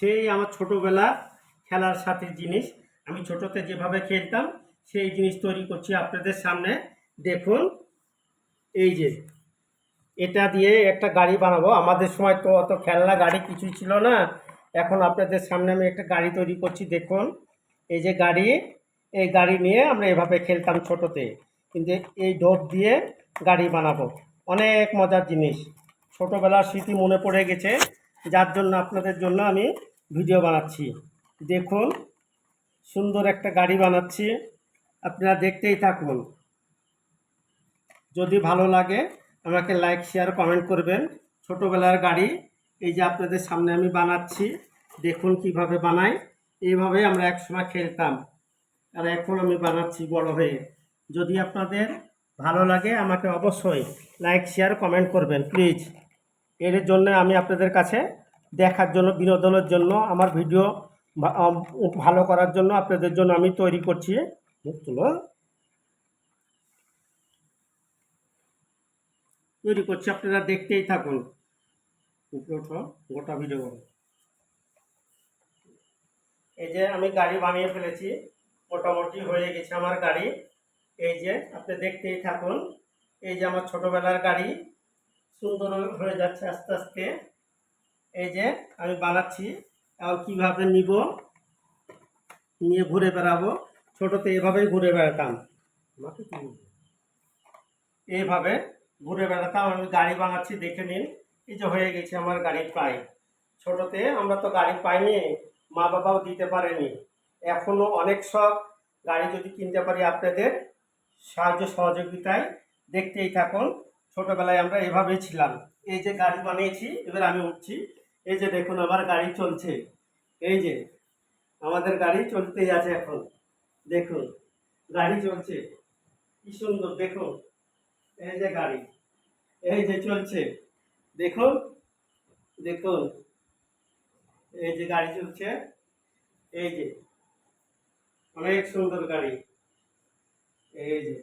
সেই আমার ছোটোবেলার খেলার সাথে জিনিস। আমি ছোটোতে যেভাবে খেলতাম, সেই জিনিস তৈরি করছি আপনাদের সামনে। দেখুন, এই যে, এটা দিয়ে একটা গাড়ি বানাবো। আমাদের সময় তো অত খেলনা, গাড়ি কিছুই ছিল না। এখন আপনাদের সামনে আমি একটা গাড়ি তৈরি করছি, দেখুন। এই যে গাড়ি, এই গাড়ি নিয়ে আমরা এভাবে খেলতাম ছোটোতে। কিন্তু এই ডোব দিয়ে গাড়ি বানাবো। অনেক মজার জিনিস। ছোটোবেলার স্মৃতি মনে পড়ে গেছে। যার জন্য আপনাদের জন্য আমি ভিডিও বানাচ্ছি। দেখুন, সুন্দর একটা গাড়ি বানাচ্ছি। আপনারা দেখতেই থাকুন। যদি ভালো লাগে, আমাকে লাইক শেয়ার কমেন্ট করবেন। ছোটোবেলার গাড়ি, এই যে আপনাদের সামনে আমি বানাচ্ছি। দেখুন কীভাবে বানাই। এইভাবে আমরা একসময় খেলতাম। আর এখন আমি বানাচ্ছি বড় হয়ে। যদি আপনাদের ভালো লাগে, আমাকে অবশ্যই লাইক শেয়ার কমেন্ট করবেন প্লিজ এর জন্য আমি আপনাদের কাছে দেখার জন্য, বিনোদনের জন্য, আমার ভিডিও ভালো করার জন্য আপনাদের জন্য আমি তৈরি করছি। তৈরি করছি, আপনারা দেখতেই থাকুন। গোটা ভিডিও এই যে আমি গাড়ি বানিয়ে ফেলেছি, মোটামুটি হয়ে গেছে আমার গাড়ি। এই যে, আপনি দেখতেই থাকুন। এই যে আমার ছোটোবেলার গাড়ি। সুন্দর হয়ে যাচ্ছে আস্তে আস্তে। এই যে আমি বানাচ্ছি এবং কীভাবে নিব? নিয়ে ঘুরে বেড়াবো। ছোটোতে এভাবেই ঘুরে বেড়াতাম। এইভাবে ঘুরে বেড়াতাম। আমি গাড়ি বানাচ্ছি দেখে নিন। এই যে হয়ে গেছে আমার গাড়ি প্রায়। ছোটোতে আমরা তো গাড়ি পাইনি মা বাবাও দিতে পারেনি। এখনও অনেক শখ গাড়ি যদি কিনতে পারি আপনাদের সাহায্য সহযোগিতায় দেখতেই থাকুন। ছোটোবেলায় আমরা এভাবেই ছিলাম। এই যে গাড়ি বানিয়েছি, এবার আমি উঠছি। এই যে দেখুন, আমার গাড়ি চলছে। এই যে আমাদের গাড়ি চলতেই আছে এখন। দেখুন, গাড়ি চলছে। কি সুন্দর, দেখুন। এই যে গাড়ি, এই যে চলছে। দেখুন দেখুন। এই যে গাড়ি চলছে। এই যে, অনেক সুন্দর গাড়ি। এই যে।